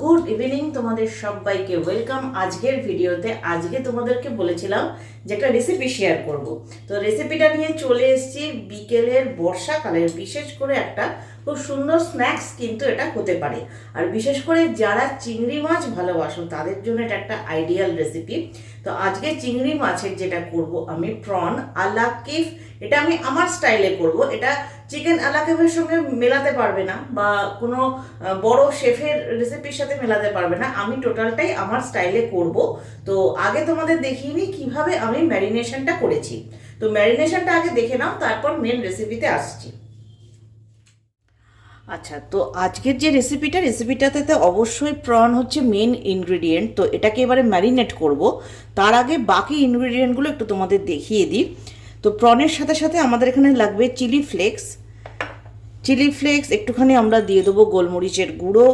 Good evening তোমাদের সবাইকে। Welcome আজকের ভিডিওতে। আজকে তোমাদেরকে বলেছিলাম যে একটা রেসিপি শেয়ার করব। তো রেসিপিটা নিয়ে চলে এসেছি বিকেলের বর্ষাকালের বিশেষ করে একটা খুব সুন্দর স্ন্যাক্স কিন্তু এটা হতে পারে। আর বিশেষ করে যারা চিংড়ি মাছ ভালোবাসো, তাদের জন্য এটা একটা আইডিয়াল রেসিপি তো আজকে চিংড়ি মাছের যেটা করব আমি প্রন আলা কিফ এটা আমি আমার স্টাইলে করব। এটা চিকেন আলাকেভের সঙ্গে মেলাতে পারবে না বা কোনো বড় শেফের রেসিপির সাথে মেলাতে পারবে না। আমি টোটালটাই আমার স্টাইলে করব। তো আগে তোমাদের দেখিনি কীভাবে আমি ম্যারিনেশনটা করেছি। তো ম্যারিনেশনটা আগে দেখে নাও, তারপর মেন রেসিপিতে আসছি। আচ্ছা তো আজকের যে রেসিপিটা রেসিপিটাতে তো অবশ্যই প্রন হচ্ছে মেন ইনগ্রেডিয়েন্ট তো এটাকে এবারে ম্যারিনেট করব। তার আগে বাকি ইনগ্রেডিয়েন্টগুলো একটু তোমাদের দেখিয়ে দিই। তো প্রনের সাথে সাথে আমাদের এখানে লাগবে চিলি ফ্লেক্স চিলি ফ্লেক্স একটুখানি আমরা দিয়ে দেবো গোলমরিচের গুঁড়ো।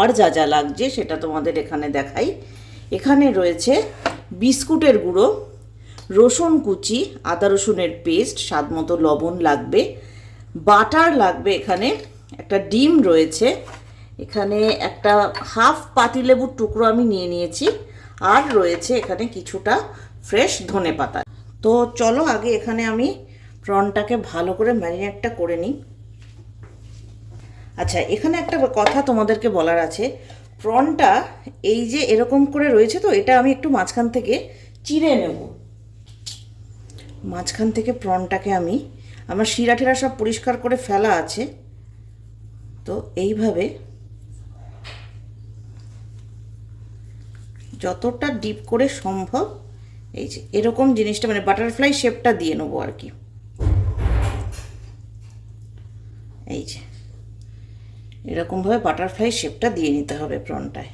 আর যা যা লাগছে সেটা তোমাদের এখানে দেখাই। এখানে রয়েছে বিস্কুটের গুঁড়ো, রসুন কুচি, আদা রসুনের পেস্ট স্বাদ মতো লবণ লাগবে। বাটার লাগবে এখানে, একটা ডিম রয়েছে। এখানে একটা হাফ পাতিলেবুর টুকরো আমি নিয়ে নিয়েছি, আর রয়েছে এখানে কিছুটা ফ্রেশ ধনে পাতা। তো চলো আগে এখানে আমি প্রনটাকে ভালো করে ম্যারিনেটটা করে নিই। আচ্ছা এখানে একটা কথা তোমাদেরকে বলার আছে। প্রনটা এই যে এরকম করে রয়েছে তো, এটা আমি একটু মাঝখান থেকে চিড়ে নেব। মাঝখান থেকে প্রনটাকে আমি আমার শিরা টিরা সব পরিষ্কার করে ফেলা আছে। তো এইভাবে যতটা ডিপ করে সম্ভব, এই যে এরকম জিনিসটা মানে বাটারফ্লাই শেপটা দিয়ে নেব আর কি। এই যে এরকমভাবে বাটারফ্লাই শেপটা দিয়ে নিতে হবে প্রনটায়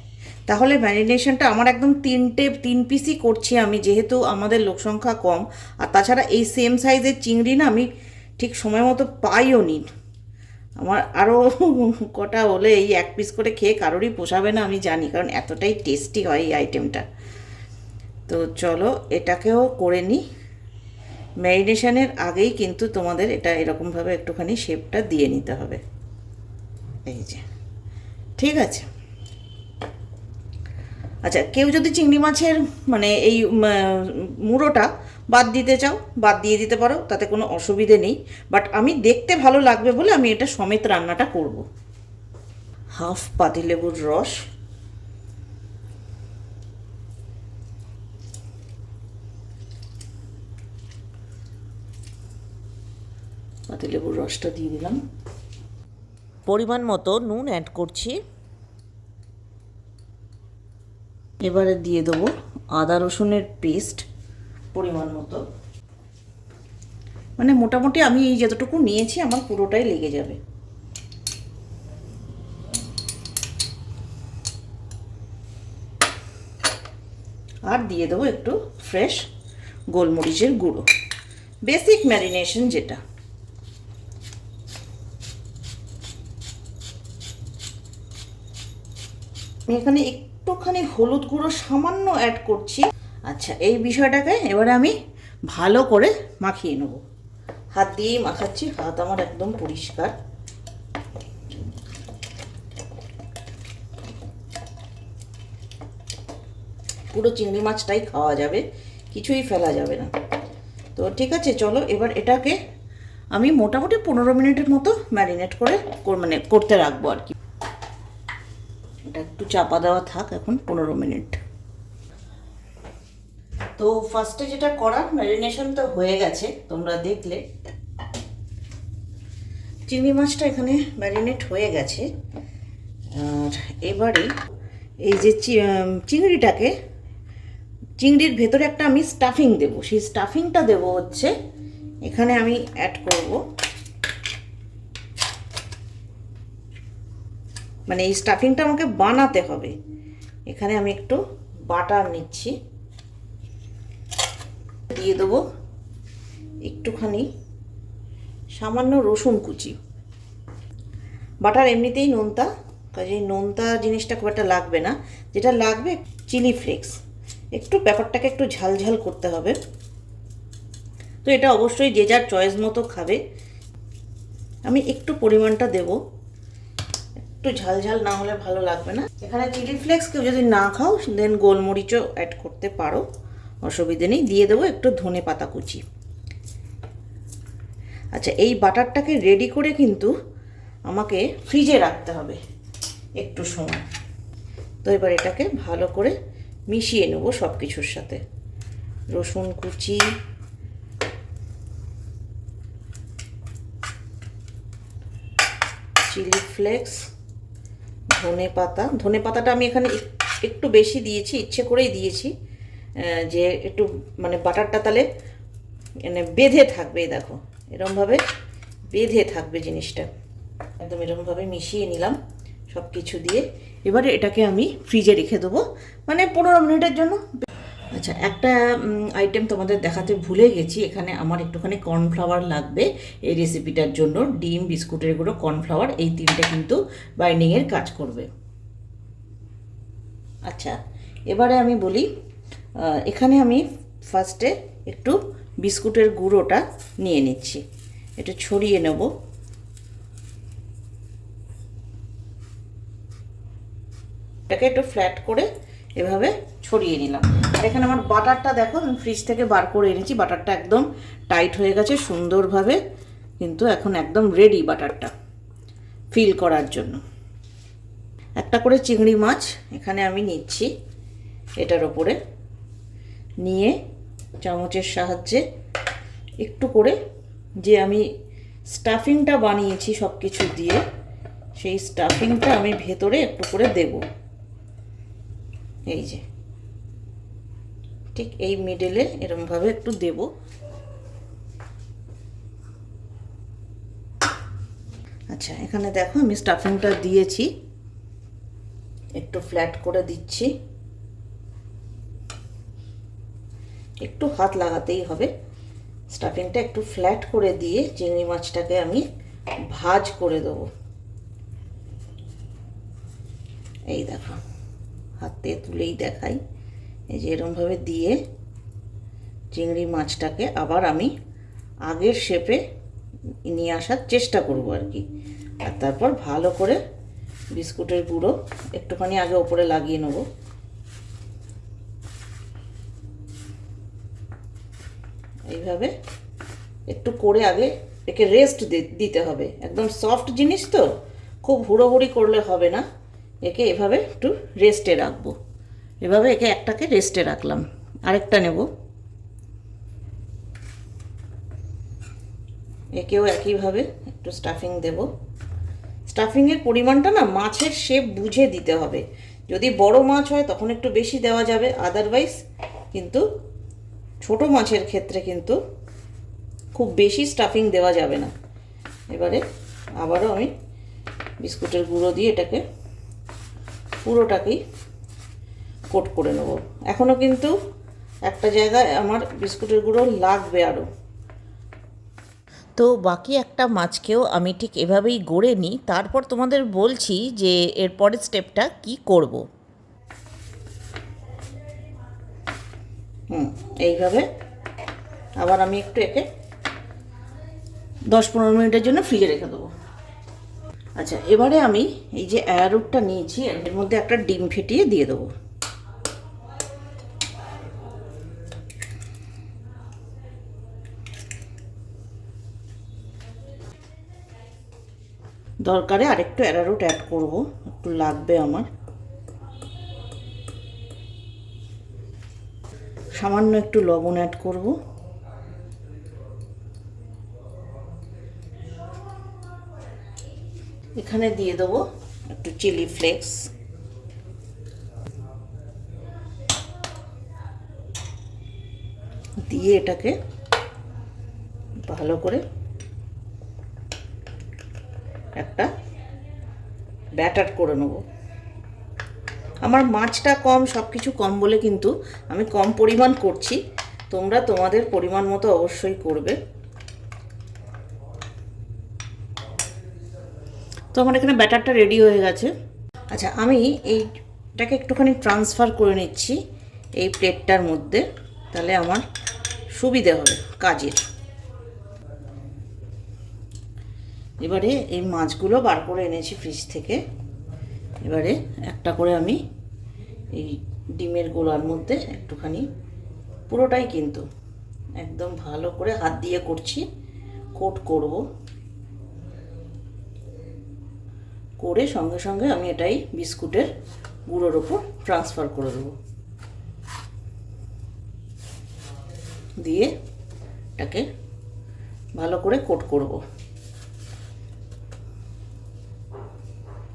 তাহলে ম্যারিনেশনটা আমার একদম তিনটে, তিন পিসই করছি আমি, যেহেতু আমাদের লোক সংখ্যা কম। আর তাছাড়া এই সেম সাইজের চিংড়ি না আমি ঠিক সময় মতো পাইও নি। আমার আরও কটা হলে এই এক পিস করে খেয়ে কারোরই পোষাবে না আমি জানি, কারণ এতটাই টেস্টি হয় এই আইটেমটা তো চলো এটাকেও করে নিই ম্যারিনেশনের আগেই কিন্তু তোমাদের এটা এরকমভাবে একটুখানি শেপটা দিয়ে নিতে হবে। এই যে, ঠিক আছে। আচ্ছা কেউ যদি চিংড়ি মাছের মানে এই মুড়োটা বাদ দিতে চাও, বাদ দিয়ে দিতে পারো, তাতে কোনো অসুবিধে নেই। বাট আমি দেখতে ভালো লাগবে বলে আমি এটা সমেত রান্নাটা করব। হাফ পাতিলেবুর রস। পাতিলেবুর রসটা দিয়ে দিলাম। পরিমাণ মতো নুন অ্যাড করছি। এবারে দিয়ে দেবো আদা রসুনের পেস্ট পরিমাণ মতো। মানে মোটামুটি আমি এই যতটুকু নিয়েছি, আমার পুরোটাই লেগে যাবে। আর দিয়ে দেবো একটু ফ্রেশ গোলমরিচের গুঁড়ো। বেসিক ম্যারিনেশন যেটা। এখানে একটুখানি হলুদ গুঁড়ো সামান্য অ্যাড করছি। আচ্ছা এই বিষয়টাকে এবারে আমি ভালো করে মাখিয়ে নেব। হাত দিয়েই মাখাচ্ছি, হাত আমার একদম পরিষ্কার। পুরো চিংড়ি মাছটাই খাওয়া যাবে, কিছুই ফেলা যাবে না। তো ঠিক আছে, চলো এবার এটাকে আমি মোটামুটি পনেরো মিনিটের মতো ম্যারিনেট করে মানে করতে রাখব আর কি। চাপা দেওয়া থাক এখন পনেরো মিনিট। তো ফার্স্টে যেটা করার ম্যারিনেশন তো হয়ে গেছে, তোমরা দেখলে। চিংড়ি মাছটা এখানে ম্যারিনেট হয়ে গেছে। আর এবারে এই যে চিংড়িটাকে, চিংড়ির ভেতরে একটা আমি স্টাফিং দেবো। সেই স্টাফিংটা দেবো হচ্ছে, এখানে আমি অ্যাড করব। মানে এই স্টাফিংটা আমাকে বানাতে হবে। এখানে আমি একটু বাটার নিচ্ছি। দিয়ে দেবো একটুখানি সামান্য রসুন কুচি। বাটার এমনিতেই নোনতা, কাজেই নোনতা জিনিসটা খুব একটা লাগবে না। যেটা লাগবে চিলি ফ্লেক্স একটু ব্যাপারটাকে একটু ঝালঝাল করতে হবে। তো এটা অবশ্যই যে যার চয়েস মতো খাবে। আমি একটু পরিমাণটা দেব। একটু ঝাল ঝাল না হলে ভালো লাগবে না। এখানে চিলি ফ্লেক্স কেউ যদি না খাও দেন গোলমরিচও অ্যাড করতে পারো। অসুবিধে নেই। দিয়ে দেবো একটু ধনে পাতা কুচি। আচ্ছা এই বাটারটাকে রেডি করে কিন্তু আমাকে ফ্রিজে রাখতে হবে একটু সময়। তো এবার এটাকে ভালো করে মিশিয়ে নেব সব কিছুর সাথে। রসুন কুচি। Chilli flakes. ধনে পাতা ধনে পাতাটা আমি এখানে এক- একটু বেশি দিয়েছি, ইচ্ছে করেই দিয়েছি। যে একটু মানে বাটারটা তাহলে মানে বেঁধে থাকবে দেখো। এরমভাবে বেঁধে থাকবে জিনিসটা। একদম এরমভাবে মিশিয়ে নিলাম সব কিছু দিয়ে। এবারে এটাকে আমি ফ্রিজে রেখে দেবো। মানে পনেরো মিনিটের জন্য আচ্ছা একটা আইটেম তোমাদের দেখাতে ভুলে গেছি। এখানে আমার একটুখানি কর্নফ্লাওয়ার লাগবে এই রেসিপিটার জন্য। ডিম, বিস্কুটের গুঁড়ো কর্নফ্লাওয়ার এই তিনটে কিন্তু বাইন্ডিংয়ের কাজ করবে। আচ্ছা এবারে আমি বলি এখানে আমি ফার্স্টে একটু বিস্কুটের গুঁড়োটা নিয়ে নিচ্ছি। এটা ছড়িয়ে নেব। এটাকে একটু ফ্ল্যাট করে এভাবে ছড়িয়ে নিলাম। আর এখানে আমার বাটারটা দেখো, আমি ফ্রিজ থেকে বার করে এনেছি। বাটারটা একদম টাইট হয়ে গেছে, সুন্দরভাবে কিন্তু এখন একদম রেডি বাটারটা ফিল করার জন্য। একটা করে চিংড়ি মাছ এখানে আমি নিচ্ছি এটার ওপরে। নিয়ে চামচের সাহায্যে একটু করে যে আমি স্টাফিংটা বানিয়েছি সব কিছু দিয়ে, সেই স্টাফিংটা আমি ভেতরে একটু করে দেব। এই যে। ঠিক এই মিডলে এরমভাবে একটু দেব। আচ্ছা এখানে দেখো আমি স্টাফিংটা দিয়েছি। একটু ফ্ল্যাট করে দিচ্ছি। একটু হাত লাগাতেই হবে। স্টাফিংটা একটু ফ্ল্যাট করে দিয়ে চিংড়ি মাছটাকে আমি ভাজ করে দেবো। এই দেখো। হাতে তুলেই দেখাই। এই যে এরমভাবে দিয়ে চিংড়ি মাছটাকে আবার আমি আগের শেপে নিয়ে আসার চেষ্টা করব আর কি। আর তারপর ভালো করে বিস্কুটের গুঁড়ো একটুখানি আগে ওপরে লাগিয়ে নেব। এইভাবে একটু করে আগে একে রেস্ট দিতে হবে। একদম সফট জিনিস তো, খুব হুড়োহুড়ি করলে হবে না। একে এভাবে একটু রেস্টে রাখব। এভাবে একে একটাকে রেস্টে রাখলাম। আরেকটা নেব। একেও একইভাবে একটু স্টাফিং দেব। স্টাফিংয়ের পরিমাণটা না মাছের শেপ বুঝে দিতে হবে। যদি বড় মাছ হয় তখন একটু বেশি দেওয়া যাবে আদারওয়াইজ কিন্তু ছোট মাছের ক্ষেত্রে কিন্তু খুব বেশি স্টাফিং দেওয়া যাবে না। এবারে আবারও আমি বিস্কুটের গুঁড়ো দিয়ে এটাকে পুরোটাকেই কোট করে নেব। এখনও কিন্তু একটা জায়গায় আমার বিস্কুটের গুঁড়ো লাগবে আরও তো বাকি একটা মাছকেও আমি ঠিক এভাবেই গড়ে নিই। তারপর তোমাদের বলছি যে এর পরের স্টেপটা কি করব। হুম এইভাবে। আবার আমি একটু একে দশ পনেরো মিনিটের জন্য ফ্রিজে রেখে দেবো। আচ্ছা এবারে আমি এই যে অ্যারোটটা নিয়েছি, এর মধ্যে একটা ডিম ফেটিয়ে দিয়ে দেবো। দরকারে আরেকটু অ্যারারুট অ্যাড করব, একটু লাগবে আমার। সামান্য একটু লবণ অ্যাড করব। এখানে দিয়ে দেবো একটু চিলি ফ্লেক্স। দিয়ে এটাকে ভালো করে একটা ব্যাটার করে নেব। আমার মাছটা কম সব কিছু কম বলে কিন্তু আমি কম পরিমাণ করছি। তোমরা তোমাদের পরিমাণ মতো অবশ্যই করবে। আমার এখানে ব্যাটারটা রেডি হয়ে গেছে। আচ্ছা আমি এইটাকে একটুখানি ট্রান্সফার করে নিচ্ছি এই প্লেটটার মধ্যে। তাহলে আমার সুবিধে হবে কাজের। এবারে এই মাছগুলো বার করে এনেছি ফ্রিজ থেকে। এবারে একটা করে আমি এই ডিমের গোলার মধ্যে একটুখানি, পুরোটাই কিন্তু একদম ভালো করে হাত দিয়ে করছি কোট করব। করে সঙ্গে সঙ্গে আমি এটাই বিস্কুটের গুঁড়োর ওপর ট্রান্সফার করে দেবো। দিয়ে এটাকে ভালো করে কোট করব।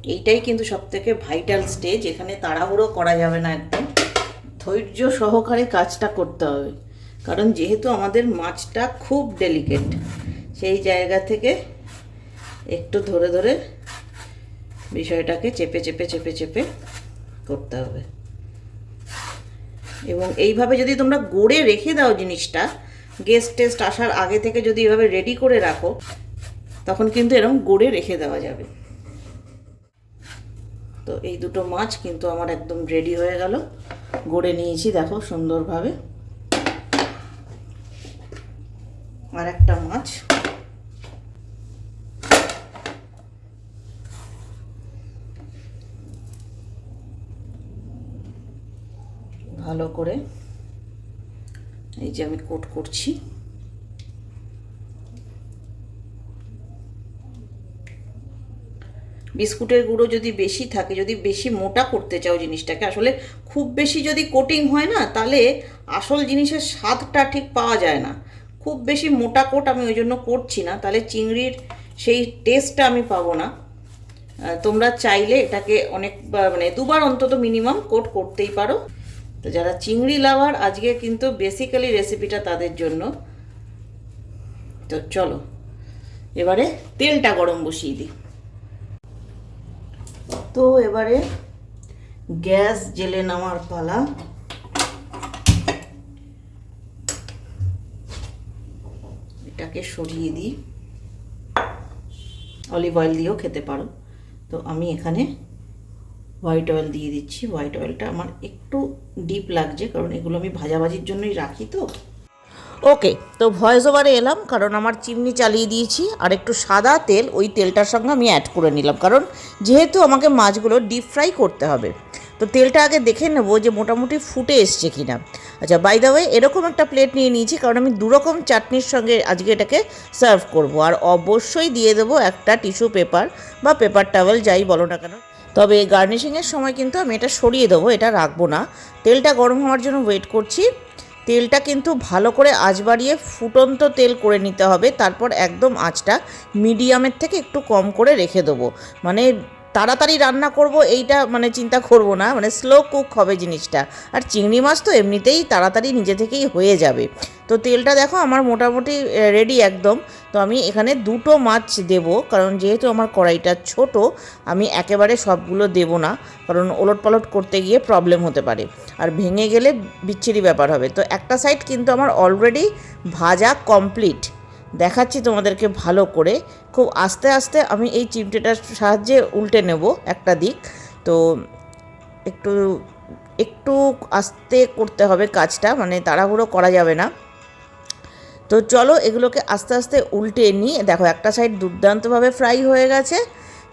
এইটাই কিন্তু সব থেকে ভাইটাল স্টেজ এখানে তাড়াহুড়ো করা যাবে না একদম। ধৈর্য সহকারে কাজটা করতে হবে। কারণ যেহেতু আমাদের মাছটা খুব ডেলিকেট সেই জায়গা থেকে একটু ধরে ধরে বিষয়টাকে চেপে চেপে চেপে চেপে করতে হবে। এবং এইভাবে যদি তোমরা গড়ে রেখে দাও জিনিসটা গেস্ট টেস্ট আসার আগে থেকে যদি এভাবে রেডি করে রাখো, তখন কিন্তু এরকম গড়ে রেখে দেওয়া যাবে। তো এই দুটো মাছ কিন্তু আমার একদম রেডি হয়ে গেল। গড়ে নিয়েছি, দেখো সুন্দরভাবে। আর একটা মাছ। ভালো করে। এই যে আমি কোট করছি। বিস্কুটের গুঁড়ো যদি বেশি থাকে, যদি বেশি মোটা করতে চাও জিনিসটাকে, আসলে খুব বেশি যদি কোটিং হয় না, তাহলে আসল জিনিসের স্বাদটা ঠিক পাওয়া যায় না। খুব বেশি মোটা কোট আমি ওই জন্য করছি না, তাহলে চিংড়ির সেই টেস্টটা আমি পাবো না। তোমরা চাইলে এটাকে অনেক মানে দুবার অন্তত মিনিমাম কোট করতেই পারো। তো যারা চিংড়ি লাভার, আজকে কিন্তু বেসিক্যালি রেসিপিটা তাদের জন্য। তো চলো, এবারে তেলটা গরম বসিয়ে দিই। তো এবারে গ্যাস জেলে নেওয়ার পালা। এটাকে সরিয়ে দিই। অলিভ অয়েল দিয়েও খেতে পারো। তো আমি এখানে হোয়াইট অয়েল দিয়ে দিচ্ছি। হোয়াইট অয়েলটা আমার একটু ডিপ লাগছে, কারণ এগুলো আমি ভাজাভাজির জন্যই রাখি তো। ওকে, তো ভয়েস ওভারে এলাম, কারণ আমার চিমনি চালিয়ে দিয়েছি, আর একটু সাদা তেল, ওই তেলটার সঙ্গে আমি অ্যাড করে নিলাম, কারণ যেহেতু আমাকে মাছগুলো ডিপ ফ্রাই করতে হবে। তো তেলটা আগে দেখে নেব যে মোটামুটি ফুটে এসছে কি না আচ্ছা বাই দ্য ওয়ে এরকম একটা প্লেট নিয়ে নিয়েছি, কারণ আমি দুরকম চাটনির সঙ্গে আজকে এটাকে সার্ভ করব। আর অবশ্যই দিয়ে দেবো একটা টিস্যু পেপার বা পেপার টাওয়েল যাই বলো না কেন। তবে গার্নিশিংয়ের সময় কিন্তু আমি এটা সরিয়ে দেবো, এটা রাখব না। তেলটা গরম হওয়ার জন্য ওয়েট করছি। তেলটা কিন্তু ভালো করে আঁচ বাড়িয়ে ফুটন্ত তেল করে নিতে হবে, তারপর একদম আঁচটা মিডিয়ামের থেকে একটু কম করে রেখে দেবো। মানে তাড়াতাড়ি রান্না করব, এইটা মানে চিন্তা করব না মানে স্লো কুক হবে জিনিসটা। আর চিংড়ি মাছ তো এমনিতেই তাড়াতাড়ি নিজে থেকেই হয়ে যাবে। তো তেলটা দেখো আমার মোটামুটি রেডি একদম। তো আমি এখানে দুটো মাছ দেব, কারণ যেহেতু আমার কড়াইটা ছোট, আমি একেবারে সবগুলো দেব না, কারণ ওলট পালট করতে গিয়ে প্রবলেম হতে পারে। আর ভেঙে গেলে বিচ্ছিরি ব্যাপার হবে। তো একটা সাইড কিন্তু আমার অলরেডি ভাজা কমপ্লিট দেখাচ্ছি তোমাদেরকে ভালো করে। খুব আস্তে আস্তে আমি এই চিমটেটার সাহায্যে উল্টে নেব একটা দিক। তো একটু একটু আস্তে করতে হবে কাজটা মানে তাড়াহুড়ো করা যাবে না। তো চলো এগুলোকে আস্তে আস্তে উল্টে নিই। দেখো একটা সাইড দুর্দান্তভাবে ফ্রাই হয়ে গেছে।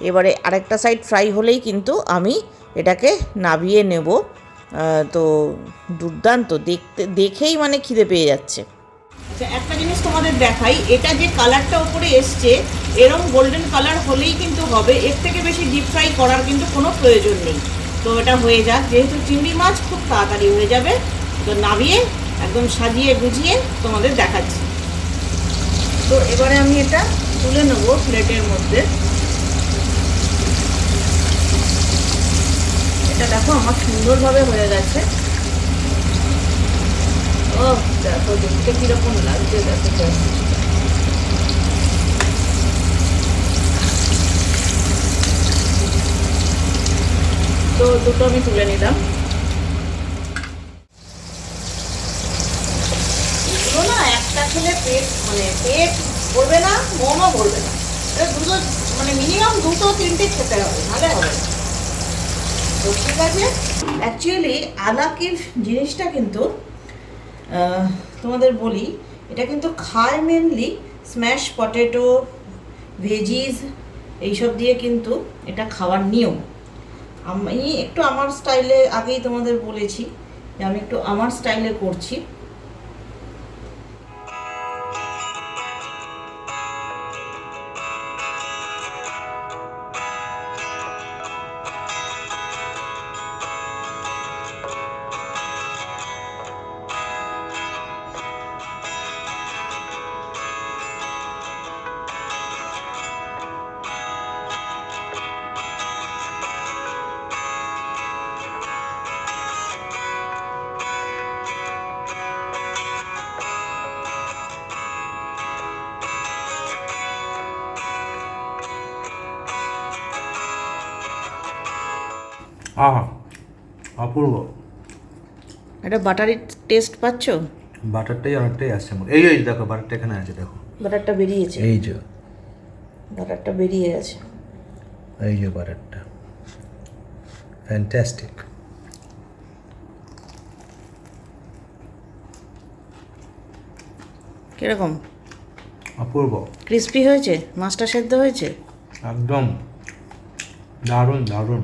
এবারে আরেকটা সাইড ফ্রাই হলেই কিন্তু আমি এটাকে নাবিয়ে নেব। তো দুর্দান্ত। দেখতে, দেখেই মানে খিদে পেয়ে যাচ্ছে। একটা জিনিস তোমাদের দেখাই, এটা যে কালারটা উপরে এসছে এরকম গোল্ডেন কালার হলেই কিন্তু হবে, এর থেকে বেশি ডিপ ফ্রাই করার কিন্তু কোনো প্রয়োজন নেই। তো এটা হয়ে যাক, যেহেতু চিংড়ি মাছ খুব তাড়াতাড়ি হয়ে যাবে, তো নামিয়ে, একদম সাজিয়ে গুজিয়ে তোমাদের দেখাচ্ছি। তো এবারে আমি এটা তুলে নেব প্লেটের মধ্যে। এটা দেখো, আমার সুন্দরভাবে হয়ে গেছে। তো দুটো আমি তুলে নিলাম। এগুলো না একটা খেলে পেট মানে পেট ভরবে না মনও ভরবে না দুটো মানে মিনিমাম দুটো তিনটে খেতে হবে নাহলে হবে তো ঠিক আছে অ্যাকচুয়ালি আলাকির জিনিসটা কিন্তু তোমাদের বলি, এটা কিন্তু খায় মেনলি স্ম্যাশ পটেটো ভেজিস এইসব দিয়ে কিন্তু এটা খাওয়ার নিয়ম। আমি একটু আমার স্টাইলে আগেই তোমাদের বলেছি যে আমি একটু আমার স্টাইলে করছি। আহা অপূর্ব। একটা বাটারি টেস্ট পাচ্ছ? বাটারটাই অনেকটাই আসছে আমার। এই এই দেখো বাটারটা এখানে আছে দেখো। বাটারটা বেরিয়েছে। এই যে। বাটারটা বেরিয়ে গেছে। এই যে বাটারটা। ফ্যান্টাস্টিক কীরকম? অপূর্ব। ক্রিস্পি হয়েছে? মাছটা সেদ্ধ হয়েছে? একদম। দারুণ দারুণ।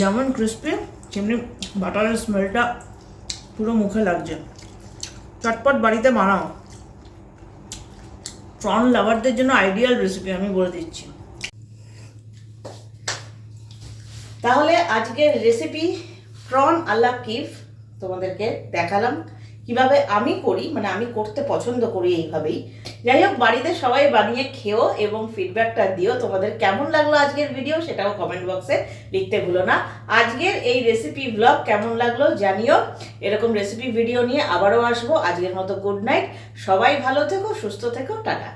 যেমন ক্রিস্পি তেমনি বাটারের স্মেলটা পুরো মুখে লাগছে। চটপট বাড়িতে বানাও। প্রন লাভারদের জন্য আইডিয়াল রেসিপি আমি বলে দিচ্ছি। তাহলে আজকের রেসিপি প্রন আল্লাহ কিফ তোমাদেরকে দেখালাম। কীভাবে আমি করি মানে আমি করতে পছন্দ করি এইভাবেই। যাই হোক, বাড়িতে সবাই বানিয়ে খেও এবং ফিডব্যাকটা দিও। তোমাদের কেমন লাগল আজকের ভিডিও সেটাও কমেন্ট বক্সে লিখতে ভুলো না। আজকের এই রেসিপি ব্লগ কেমন লাগল জানিও। এরকম রেসিপি ভিডিও নিয়ে আবারও আসব। আজকের মতো গুড নাইট সবাই ভালো থেকো, সুস্থ থেকো, টাটা।